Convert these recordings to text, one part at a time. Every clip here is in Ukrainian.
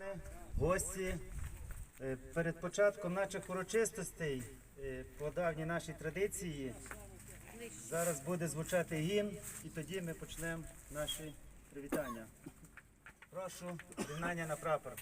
Пане, гості, е, перед початком наших урочистостей е, по давній нашій традиції зараз буде звучати гімн, і тоді ми почнемо наші привітання. Прошу, рівнання на прапор.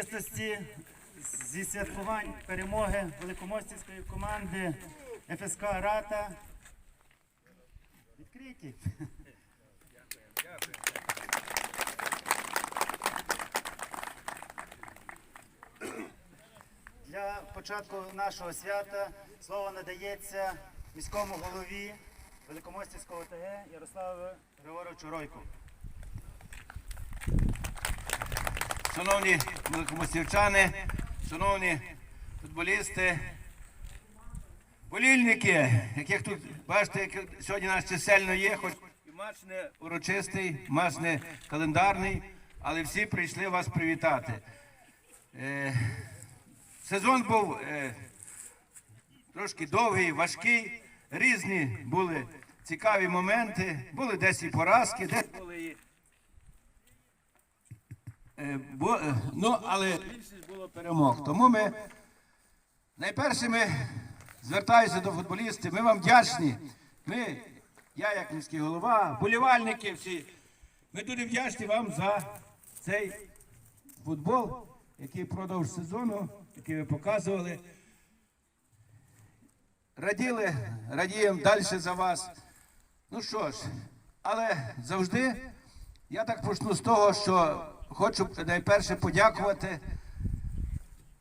Урочистості зі святкувань перемоги великомостівської команди ФСК Рата. Відкриті. Для початку нашого свята слово надається міському голові Великомостівського ТГ Ярославу Григоровичу Ройку. Шановні великомостівчани, шановні футболісти, болільники, яких тут бачите, як сьогодні нас чисельно є, хоч і матч не урочистий, матч не календарний, але всі прийшли вас привітати. Е, сезон був е, трошки довгий, важкий, різні були цікаві моменти, були десь і поразки, десь були бо, е, ну, але більшість було перемог. Тому ми найперше ми звертаюся до футболістів. Ми вам вдячні. Ми, я як міський голова, болівальники всі. Ми дуже вдячні вам за цей футбол, який впродовж сезону, який ви показували. Раділи, радіємо далі за вас. Ну що ж, але завжди я так почну з того, що хочу найперше подякувати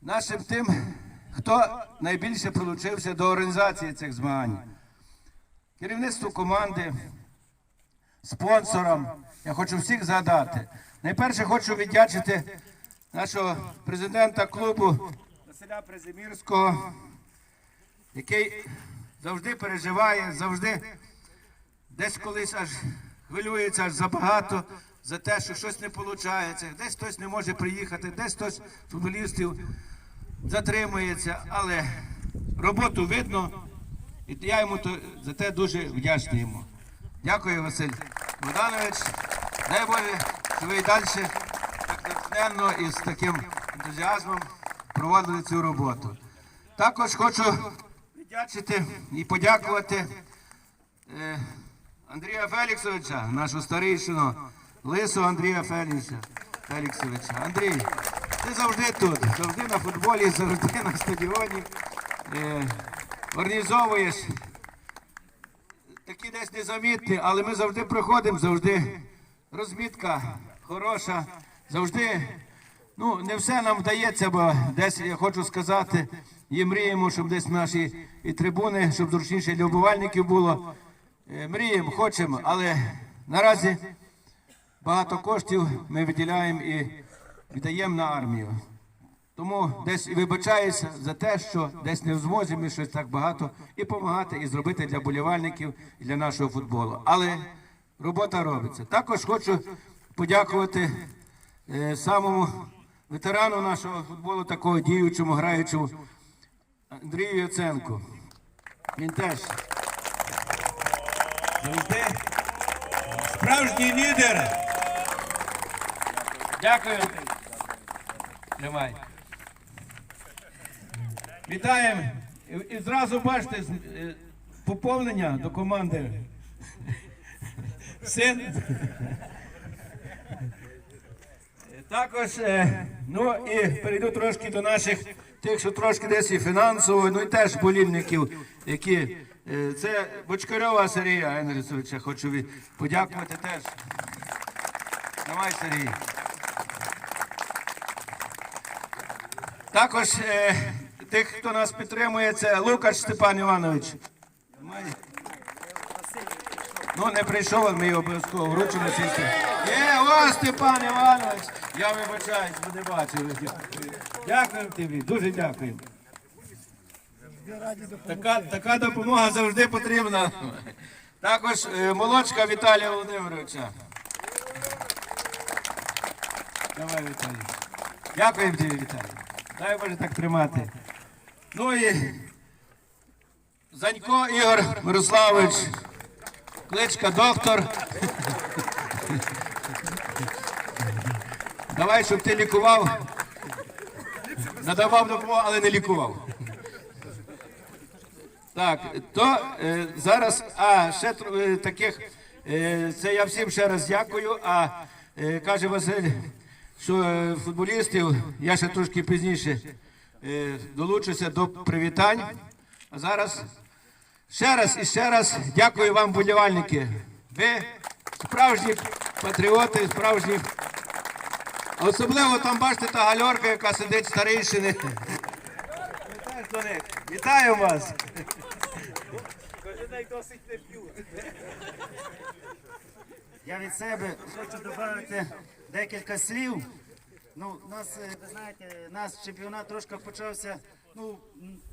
нашим тим, хто найбільше прилучився до організації цих змагань. Керівництву команди, спонсорам. Я хочу всіх згадати. Найперше хочу віддячити нашого президента клубу Василя Призимірського, який завжди переживає, завжди десь колись аж хвилюється аж забагато за те, що щось не виходить, десь хтось не може приїхати, десь хтось футболістів затримується, але роботу видно, і я йому за те дуже вдячний йому. Дякую, Василь Богданович. Дай Боже, що ви і далі так натхненно і з таким ентузіазмом проводили цю роботу. Також хочу віддячити і подякувати е, Андрія Феліксовича, нашу старішину, лису Андрія Фелікса, Феліксовича. Андрій, ти завжди тут, завжди на футболі, завжди на стадіоні. Е, організовуєш такі десь незамітні, але ми завжди приходимо, завжди розмітка хороша, завжди. Ну, не все нам вдається, бо десь я хочу сказати, і мріємо, щоб десь наші і трибуни, щоб зручніше для вбивальників було. Е, Мріємо, хочемо, але наразі багато коштів ми виділяємо і віддаємо на армію. Тому десь і вибачаюся за те, що десь не в змозі ми щось так багато і допомагати, і зробити для болівальників, і для нашого футболу. Але робота робиться. Також хочу подякувати е, самому ветерану нашого футболу, такого діючому, граючому Андрію Яценку. Він теж справжній лідер. Дякую. Тримай. Вітаємо. І, і зразу бачите е, поповнення до команди. Син. Також, е, ну і перейду трошки до наших тих, що трошки десь і фінансово, ну і теж болільників, які е, це Бочкарьова Сергія Генрісовича, хочу подякувати теж. Давай, Сергій. Також е, тих, хто нас підтримує, це Лукаш Степан Іванович. Ну, не прийшов, ми його обов'язково вручимо сісти. Є, о, Степан Іванович! Я вибачаюсь, бо не бачили. Дякуємо тобі, дуже дякуємо. Така, така допомога завжди потрібна. Також е, молочка Віталія Володимировича. Давай, Віталій. Дякуємо тобі, Віталій. Дай Боже так тримати. Ну і Занько Ігор Мирославович. Кличка доктор. Давай, щоб ти лікував. Надавав допомогу, але не лікував. Так, то е, зараз, а ще е, таких, е, це я всім ще раз дякую. А е, каже Василь, що е, футболістів я ще трошки пізніше е, долучуся до привітань. А зараз ще раз і ще раз дякую вам, болівальники. Ви справжні патріоти, справжні. Особливо там бачите та гальорка, яка сидить них. Вітаю вас. Я від себе хочу додати декілька слів. Ну, нас, е, ви знаєте, наш чемпіонат трошки почався, ну,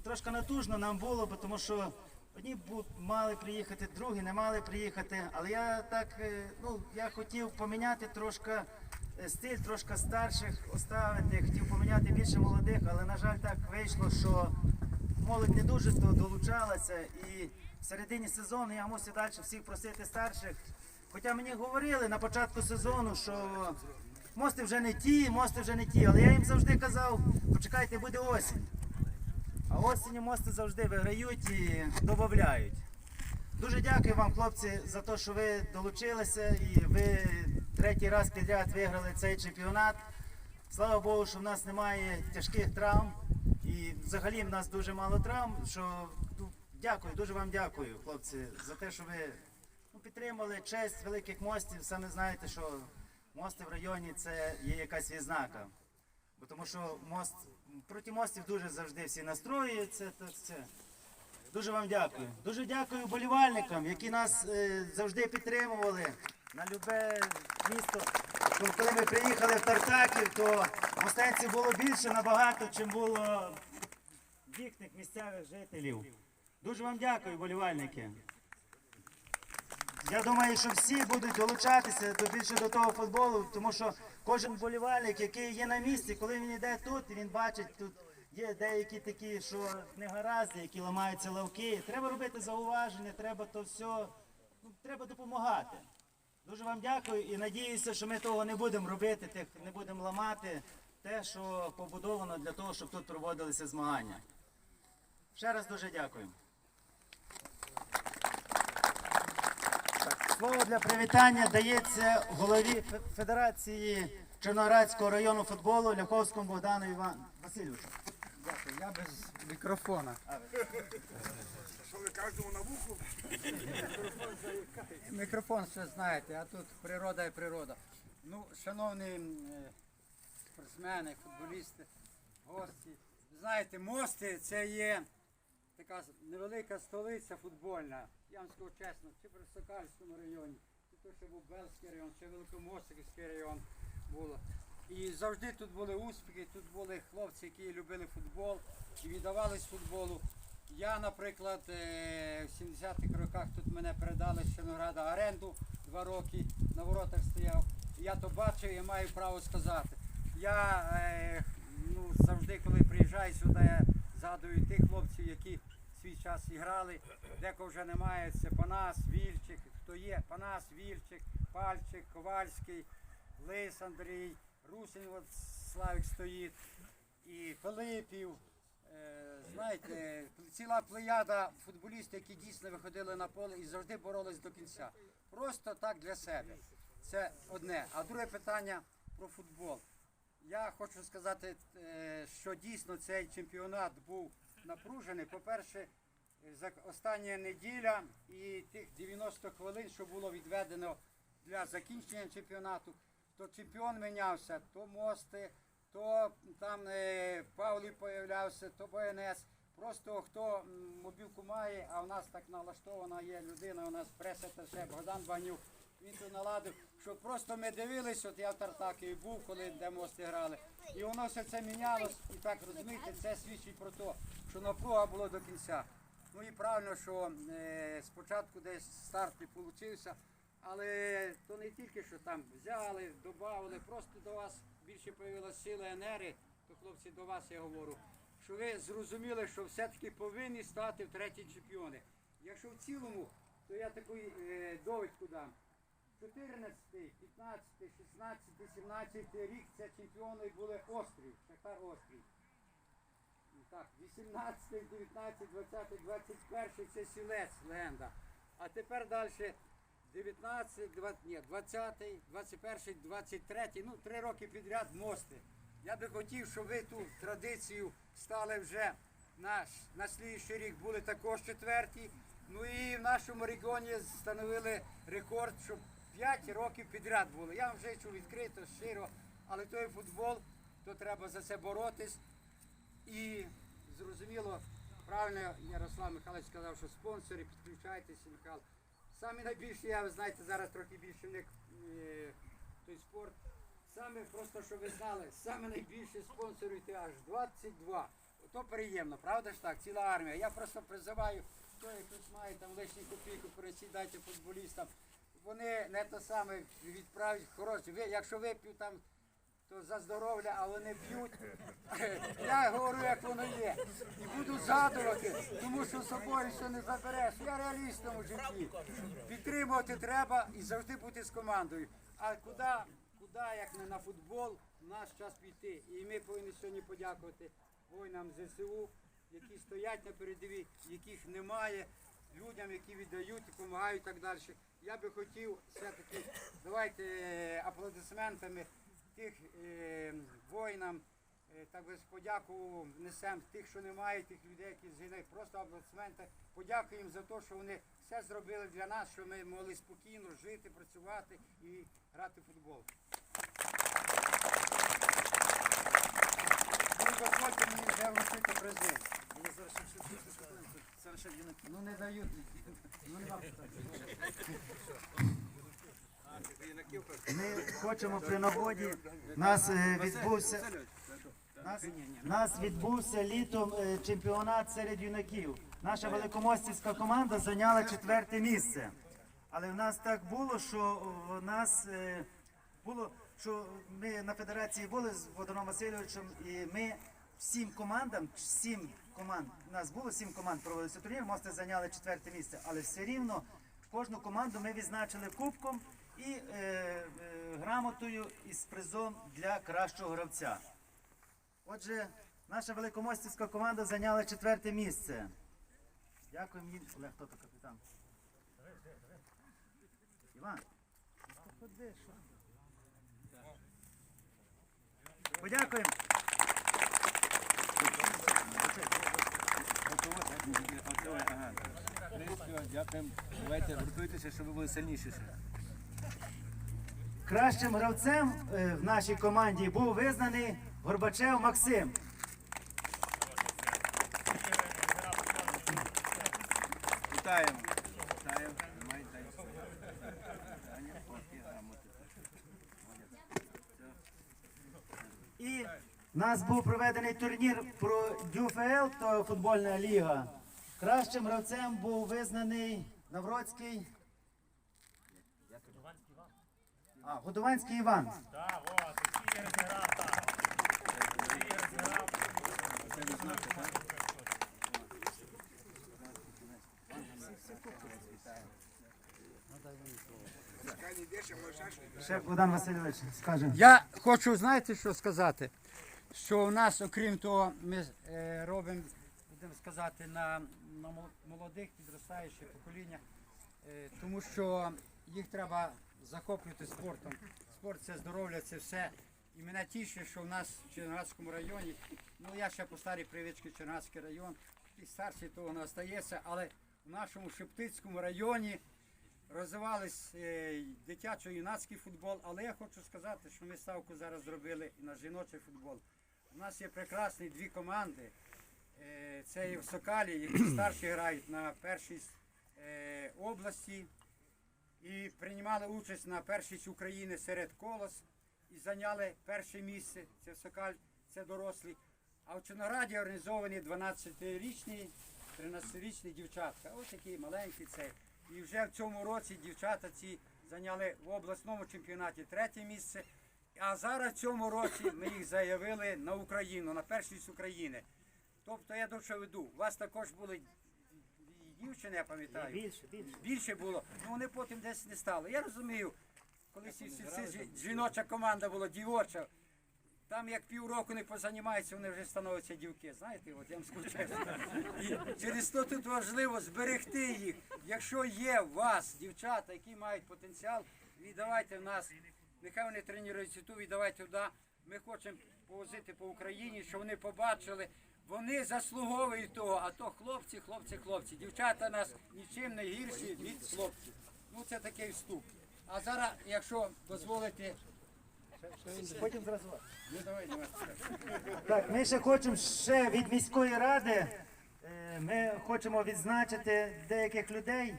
трошки натужно нам було, бо тому що одні мали приїхати, другі не мали приїхати. Але я так, е, ну, я хотів поміняти трошки е, стиль, трошки старших оставити, хотів поміняти більше молодих, але, на жаль, так вийшло, що молодь не дуже то долучалася. І в середині сезону я мусив далі всіх просити старших. Хоча мені говорили на початку сезону, що мости вже не ті, мости вже не ті. Але я їм завжди казав, почекайте, буде осінь. А осінню мости завжди виграють і додають. Дуже дякую вам, хлопці, за те, що ви долучилися і ви третій раз підряд виграли цей чемпіонат. Слава Богу, що в нас немає тяжких травм. І взагалі в нас дуже мало травм. Що ну, дякую, дуже вам дякую, хлопці, за те, що ви підтримали честь великих мостів. Саме знаєте, що мости в районі це є якась відзнака. Бо тому що мост проти мостів дуже завжди всі настроюються. То це. Дуже вам дякую. Дуже дякую болівальникам, які нас е, завжди підтримували на любе місто. Коли- Коли ми приїхали в Тартаків, то мостенців було більше набагато, чим було їхніх місцевих жителів. Дуже вам дякую, болівальники. Я думаю, що всі будуть долучатися до більше до того футболу, тому що кожен болівальник, який є на місці, коли він йде тут, він бачить тут. Є деякі такі, що негаразди, які ламаються лавки. Треба робити зауваження, треба то все, ну, треба допомагати. Дуже вам дякую і надіюся, що ми того не будемо робити, тих не будемо ламати те, що побудовано для того, щоб тут проводилися змагання. Ще раз дуже дякую. Слово для привітання дається голові Федерації Чорноградського району футболу Ляховському Богдану Іван Васильовичу. Дякую, я без мікрофона. Що ви кожному на вуху? Мікрофон все знаєте, а тут природа і природа. Ну, шановні е, спортсмени, футболісти, гості. Знаєте, мости це є така невелика столиця футбольна. Я вам скажу чесно, чи при Сокальському районі, чи то, що був Белський район, чи Великомостиківський район було. І завжди тут були успіхи, тут були хлопці, які любили футбол і віддавались футболу. Я, наприклад, е, в 70-х роках тут мене передали з Чорнограда оренду два роки, на воротах стояв. Я то бачив і маю право сказати. Я е, ну, завжди, коли приїжджаю сюди, я згадую тих хлопців, які в свій час іграли. Декого вже немає. Це Панас, Вільчик, хто є? Панас, Вільчик, Пальчик, Ковальський, Лис Андрій, Русин, от Славік стоїть, і Пилипів. Е, знаєте, ціла плеяда футболістів, які дійсно виходили на поле і завжди боролись до кінця. Просто так для себе. Це одне. А друге питання про футбол. Я хочу сказати, е, що дійсно цей чемпіонат був напружений. По-перше, е, за остання неділя і тих 90 хвилин, що було відведено для закінчення чемпіонату, то чемпіон мінявся, то мости, то там е, Павлій появлявся, то БНС. Просто хто мобілку має, а у нас так налаштована є людина, у нас преса та ще Богдан Банюк. Він тут наладив, що просто ми дивились, от я в Тартакові був, коли де мости грали. І воно все це мінялось, і так розумієте, це свідчить про те, що напруга було до кінця. Ну і правильно, що е, спочатку десь старт не получився, але то не тільки що там взяли, додали, просто до вас більше появилася сила енергії, то хлопці до вас я говорю, що ви зрозуміли, що все-таки повинні стати в треті чемпіони. Якщо в цілому, то я таку е, довідку дам. 14, 15, 16, 17 рік це чемпіони були Острів, Шахтар Острів. Так, 18, 19, 20, 21 це сілець, легенда. А тепер далі 19, 20, ні, 20, 21, 23, ну три роки підряд мости. Я би хотів, щоб ви ту традицію стали вже наш, на слідчий рік були також четверті. Ну і в нашому регіоні встановили рекорд, щоб 5 років підряд було. Я вам чув відкрито, щиро, але той футбол, то треба за це боротись. І зрозуміло, правильно Ярослав Михайлович сказав, що спонсори, підключайтеся, Михайло. Саме найбільше, я ви знаєте, зараз трохи більше вник е, той спорт. Саме просто, щоб ви знали, саме найбільше спонсорів аж 22. То приємно, правда ж так? Ціла армія. Я просто призиваю, хто якось має там лишні копійку, пересідайте футболістам. Вони не те саме відправлять хороші. Якщо вип'ю там то за здоров'я, а вони б'ють. Я говорю, як воно є. І буду згадувати, тому що з собою все не забереш. Я реалістом у житті. Підтримувати треба і завжди бути з командою. А куди, куди як не на футбол, в наш час піти. І ми повинні сьогодні подякувати воїнам ЗСУ, які стоять на передовій, яких немає, людям, які віддають допомагають і так далі. Я би хотів все-таки, давайте е, аплодисментами тих е, воїнам, е, так би подяку внесемо тих, що немає, тих людей, які згинули. Просто аплодисменти. Подякуємо за те, що вони все зробили для нас, що ми могли спокійно жити, працювати і грати в футбол. Ну, дозвольте мені вже вручити призи. Ну не дають. Ну нема. Ми хочемо при нагоді. Нас е, відбувся. Нас, нас відбувся літом е, чемпіонат серед юнаків. Наша великомостівська команда зайняла четверте місце. Але в нас так було, що в нас е, було, що ми на федерації були з Водоном Васильовичем, і ми всім командам, сім команд, у нас було сім команд, проводився турнір, мости зайняли четверте місце, але все рівно кожну команду ми відзначили кубком і е, е, грамотою із призом для кращого гравця. Отже, наша великомостівська команда зайняла четверте місце. Дякую мені. Олег, хто то капітан? Іван. Подякуємо. Щоб ви були сильніші. Кращим гравцем е, в нашій команді був визнаний Горбачев Максим. Вітаємо. Вітаємо. Тримай, дай. Питання, фотки, грамоти. І в нас був проведений турнір про ДЮФЛ, то футбольна ліга. Кращим гравцем був визнаний Навроцький. А, Годованський Іван. Можеш щось. Ще Богдан Васильович скаже. Я хочу, знаєте, що сказати? Що у нас, окрім того, ми е, робимо, будемо сказати, на, на молодих підростаюче покоління, е, тому що їх треба захоплювати спортом. Спорт це здоров'я, це все. І мене тішить, що в нас в Черніградському районі, ну я ще по старій привичці Черніградський район, і старший того не остається, але в нашому Шептицькому районі розвивались е, дитячо-юнацький футбол, але я хочу сказати, що ми ставку зараз зробили на жіночий футбол. У нас є прекрасні дві команди. Е, Це є в Сокалі, які старші грають на першій е, області і приймали участь на першість України серед колос і зайняли перше місце. Це в Сокаль, це дорослі. А в Чорнограді організовані 12-річні, 13-річні дівчатка. Ось такі маленькі цей. І вже в цьому році дівчата ці зайняли в обласному чемпіонаті третє місце. А зараз в цьому році ми їх заявили на Україну, на першість України. Тобто я до чого веду. У вас також були дівчини, я пам'ятаю. Більше, більше. Більше було. Ну вони потім десь не стали. Я розумію, коли всі, всі, всі жі- жіноча команда була дівоча. Там як півроку не позанімаються, вони вже становляться дівки. Знаєте, от я вам скажу чесно. І через то тут важливо зберегти їх. Якщо є у вас дівчата, які мають потенціал, віддавайте в нас. Нехай вони тренуються тут, віддавайте туди. Ми хочемо повозити по Україні, щоб вони побачили. Вони заслуговують того, а то хлопці, хлопці, хлопці. Дівчата нас нічим не гірші від хлопців. Ну це такий вступ. А зараз, якщо дозволите, Потім зразу. ну давай, давай. Так, ми ще хочемо ще від міської ради. е, Ми хочемо відзначити деяких людей,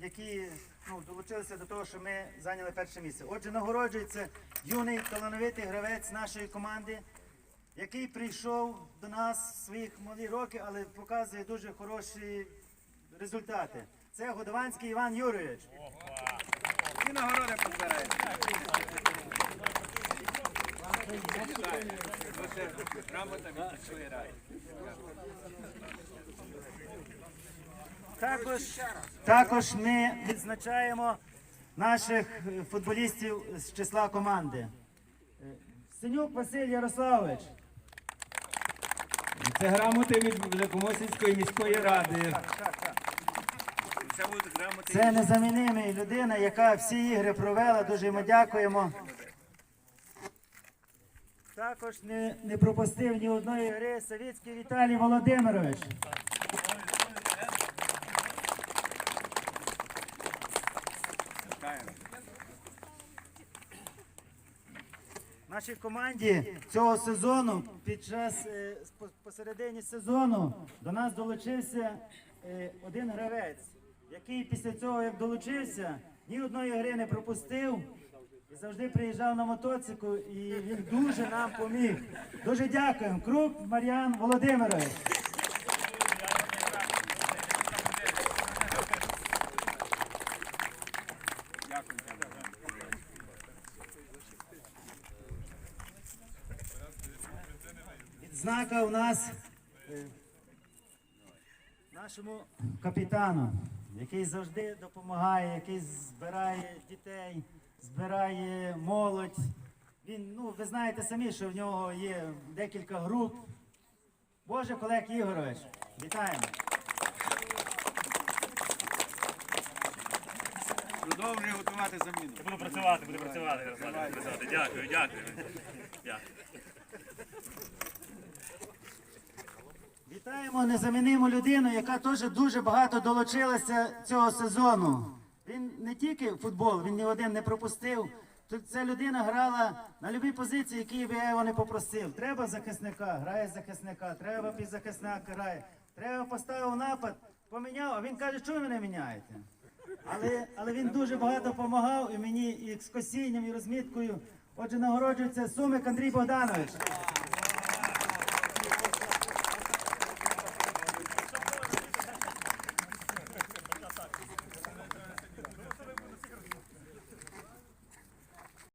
які ну, долучилися до того, що ми зайняли перше місце. Отже, нагороджується юний талановитий гравець нашої команди, який прийшов до нас в своїх малі роки, але показує дуже хороші результати. Це Годованський Іван Юрійович. І нагороди позбирають. Також, також ми відзначаємо наших е, футболістів з числа команди. Е, Синюк Василь Ярославович. Це грамоти від Великомосівської міської ради. Це незамінимий людина, яка всі ігри провела. Дуже йому дякуємо. Також не, не пропустив ні одної гри Савіцький Віталій Володимирович. Нашій команді цього сезону під час е, посередині сезону до нас долучився е, один гравець, який після цього, як долучився, ні одної гри не пропустив і завжди приїжджав на мотоцику, і він дуже нам поміг. Дуже дякуємо. Круп Мар'ян Володимирович. Відзнака у нас е, нашому капітану, який завжди допомагає, який збирає дітей, збирає молодь. Він, ну, ви знаєте самі, що в нього є декілька груп. Боже, Олег Ігорович, вітаємо. Продовжує готувати заміну. Буду працювати, буду працювати, буду працювати. Дякую, дякую. Дякую. Вітаємо незаміниму людину, яка теж дуже багато долучилася цього сезону. Він не тільки футбол, він ні один не пропустив. Тут ця людина грала на будь-якій позиції, які би я його не попросив. Треба захисника, грає захисника, треба півзахисник, грає. Треба поставив напад, поміняв, а він каже, чого ви не міняєте? Але, але він дуже багато допомагав і мені і косінням, і розміткою. Отже, нагороджується Сумик Андрій Богданович.